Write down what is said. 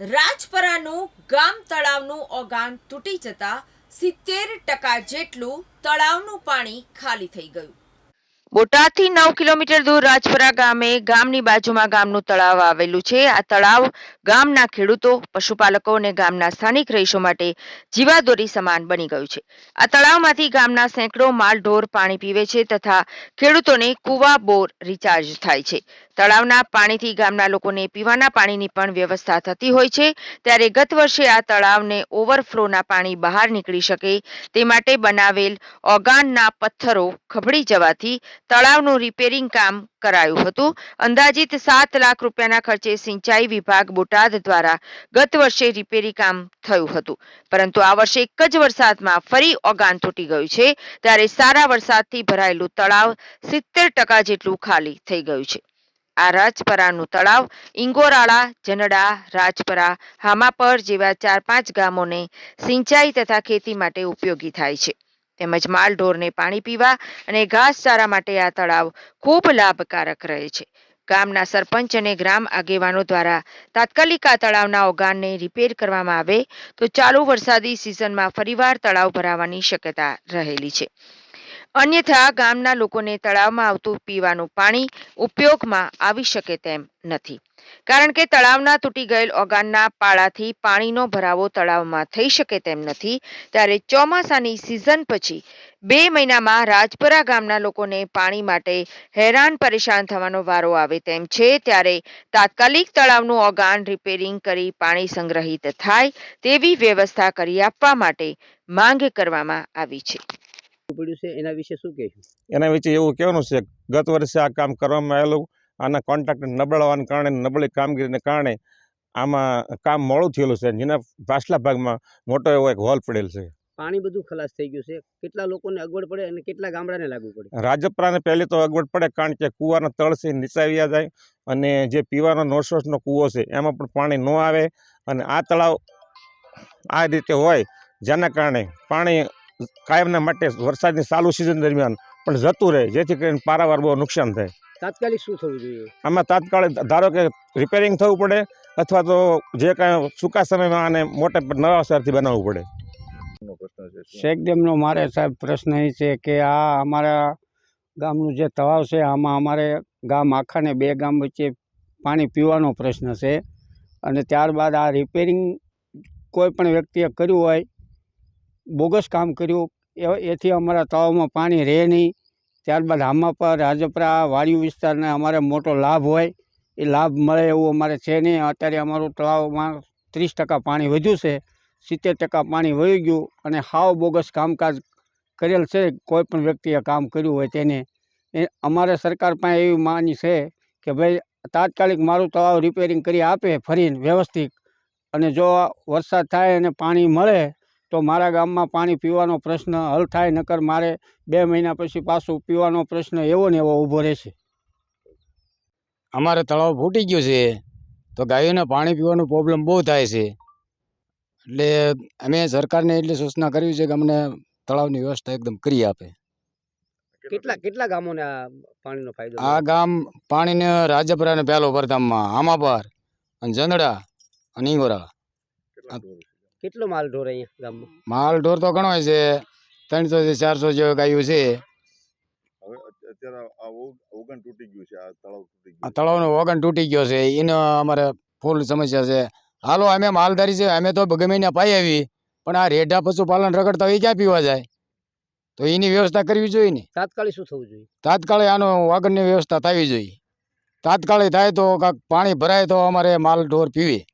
રાજપરાનું ગામ તળાવનું ઓગાન તૂટી જતા સિત્તેર ટકા જેટલું તળાવનું પાણી ખાલી થઈ ગયું. બોટાદથી નવ કિલોમીટર દૂર રાજપરા ગામે ગામની બાજુમાં ગામનું તળાવ આવેલું છે. આ તળાવ ગામના ખેડૂતો, પશુપાલકો અને ગામના સ્થાનિક રહીશો માટે જીવાદોરી સમાન બની ગયું છે. આ તળાવમાંથી ગામના સેંકડો માલ ઢોર પાણી પીવે છે તથા ખેડૂતોને કુવા બોર રિચાર્જ થાય છે. તળાવના પાણીથી ગામના લોકોને પીવાના પાણીની પણ વ્યવસ્થા થતી હોય છે. ત્યારે ગત વર્ષે આ તળાવને ઓવરફ્લોના પાણી બહાર નીકળી શકે તે માટે બનાવેલ ઓગાનના પથ્થરો ખબડી જવાથી તળાવનું રિપેરિંગ કામ કરાયું હતું. અંદાજિત સાત લાખ રૂપિયાના ખર્ચે સિંચાઈ વિભાગ બોટાદ દ્વારા ગત વર્ષે રિપેરી કામ થયું હતું. પરંતુ આ વર્ષે એક જ વરસાદમાં ફરી ઓગાન તૂટી ગયું છે. ત્યારે સારા વરસાદથી ભરાયેલું તળાવ સિત્તેર ટકા જેટલું ખાલી થઈ ગયું છે. આ રાજપરાનું તળાવ ઇંગોરાળા, જનડા, રાજપરા, હામાપર જેવા ચાર પાંચ ગામોને સિંચાઈ તથા ખેતી માટે ઉપયોગી થાય છે. તેમજ માલઢોરને પાણી પીવા અને ઘાસચારા માટે આ તળાવ ખૂબ લાભકારક રહે છે. ગામના સરપંચ અને ગ્રામ આગેવાનો દ્વારા તાત્કાલિક આ તળાવના ઓગાનને રિપેર કરવામાં આવે તો ચાલુ વરસાદી સિઝનમાં ફરીવાર તળાવ ભરાવાની શક્યતા રહેલી છે. અન્યથા ગામના લોકોને તળાવમાં આવતું પીવાનું પાણી ઉપયોગમાં આવી શકે તેમ નથી. કારણ કે તળાવના તૂટી ગયેલ ઓગાનના પાળાથી પાણીનો ભરાવો તળાવમાં થઈ શકે તેમ નથી, ત્યારે ચોમાસાની સિઝન પછી બે મહિનામાં રાજપરા ગામના લોકોને પાણી માટે હેરાન પરેશાન થવાનો વારો આવે તેમ છે, ત્યારે તાત્કાલિક તળાવનું ઓગાન રિપેરિંગ કરી પાણી સંગ્રહિત થાય તેવી વ્યવસ્થા કરી આપવા માટે માંગ કરવામાં આવી છે. પડ્યું છે એના વિશે શું કહેશું? એના વિશે એવું કહેવાનું છે ગત વર્ષે આ કામ કરવામાં આવેલું આના કોન્ટ્રાક્ટર નબળાવાને કારણે નબળી કામગીરીને કારણે આમાં કામ મોડું થયેલું છે જેના પાછલા ભાગમાં મોટો એવો એક હોલ પડેલ છે. પાણી બધું ખલાસ થઈ ગયું છે કેટલા લોકોને અગવડ પડે અને કેટલા ગામડાને લાગુ પડે? રાજપરાને પહેલી તો અગવડ પડે કારણ કે કૂવાના તળ છે નીચાવ્યા જાય અને જે પીવાનો નોસોસનો કૂવો છે એમાં પણ પાણી ન આવે અને આ તળાવ આ રીતે હોય જેના કારણે પાણી કાયમના માટે વરસાદની ચાલુ સિઝન દરમિયાન પણ જતું રહે જેથી કરીને પારાવાર બહુ નુકસાન થાય. તાત્કાલિક શું થવું જોઈએ? આમાં તાત્કાલિક ધારો કે રિપેરિંગ થવું પડે અથવા તો જે કાંઈ સૂકા સમયમાં આને મોટે નવા અસરથી બનાવવું પડે. શેકડેમનો મારે સાહેબ પ્રશ્ન એ છે કે આ અમારા ગામનું જે તળાવ છે આમાં અમારે ગામ આખાને બે ગામ વચ્ચે પાણી પીવાનો પ્રશ્ન છે. અને ત્યારબાદ આ રિપેરિંગ કોઈ પણ વ્યક્તિએ કર્યું હોય બોગસ કામ કર્યું. એથી અમારા તળાવમાં પાણી રહે નહીં. ત્યારબાદ આમાં પર રાજપરા વાડિયું વિસ્તારને અમારે મોટો લાભ હોય. એ લાભ મળે એવું અમારે છે નહીં. અત્યારે અમારું તળાવમાં ત્રીસ ટકા પાણી વધ્યું છે. સિત્તેર ટકા પાણી વહી ગયું અને હાવ બોગસ કામકાજ કરેલ છે. કોઈ પણ વ્યક્તિએ કામ કર્યું હોય તેને. એ, અમારે સરકાર પાસે એવી માની છે કે ભાઈ તાત્કાલિક મારું તળાવ રિપેરિંગ કરી આપે ફરીને વ્યવસ્થિત. અને જો વરસાદ થાય અને પાણી મળે તો મારા ગામમાં પાણી પીવાનો પ્રશ્ન હલ થાય નકર મારે બે મહિના પછી પાછું પીવાનો પ્રશ્ન એવો ને એવો ઊભો રહેશે. અમારે તળાવ ફૂટી ગયું છે તો ગાયોને પાણી પીવાનો પ્રોબ્લેમ બહુ થાય છે. એટલે અમે સરકારને એટલી સૂચના કરવી છે કે અમને તળાવની વ્યવસ્થા એકદમ કરી આપે. કેટલા કેટલા ગામોને આ પાણીનો ફાયદો આ ગામ પાણીને રાજપરા ને પહેલો પરધામમાં આમાપર અને જંદડા અને ઈંગોરા. કેટલો માલ ઢોર અહીંયા ગામમાં? માલ ઢોર તો ઘણો છે. ત્રણસો થી ચારસો જેવો ગાયું છે. હવે અત- અત્યારે આ ઓગ- ઓગણ તૂટી ગયું છે આ તળાવ આ તળાવનો ઓગન તૂટી ગયો છે. એનો અમારે ફૂલ સમસ્યા છે. હાલો અમે માલધારી છે અમે તો ગમે પાઈ આવી પણ આ રેઢા પશુપાલન રગડતા હોય એ ક્યાં પીવા જાય? તો એની વ્યવસ્થા કરવી જોઈએ ને? તાત્કાલિક શું થવું જોઈએ? તાત્કાલિક આનો વાગણની વ્યવસ્થા થવી જોઈએ. તાત્કાલિક થાય તો કાંક પાણી ભરાય તો અમારે માલ ઢોર પીવે.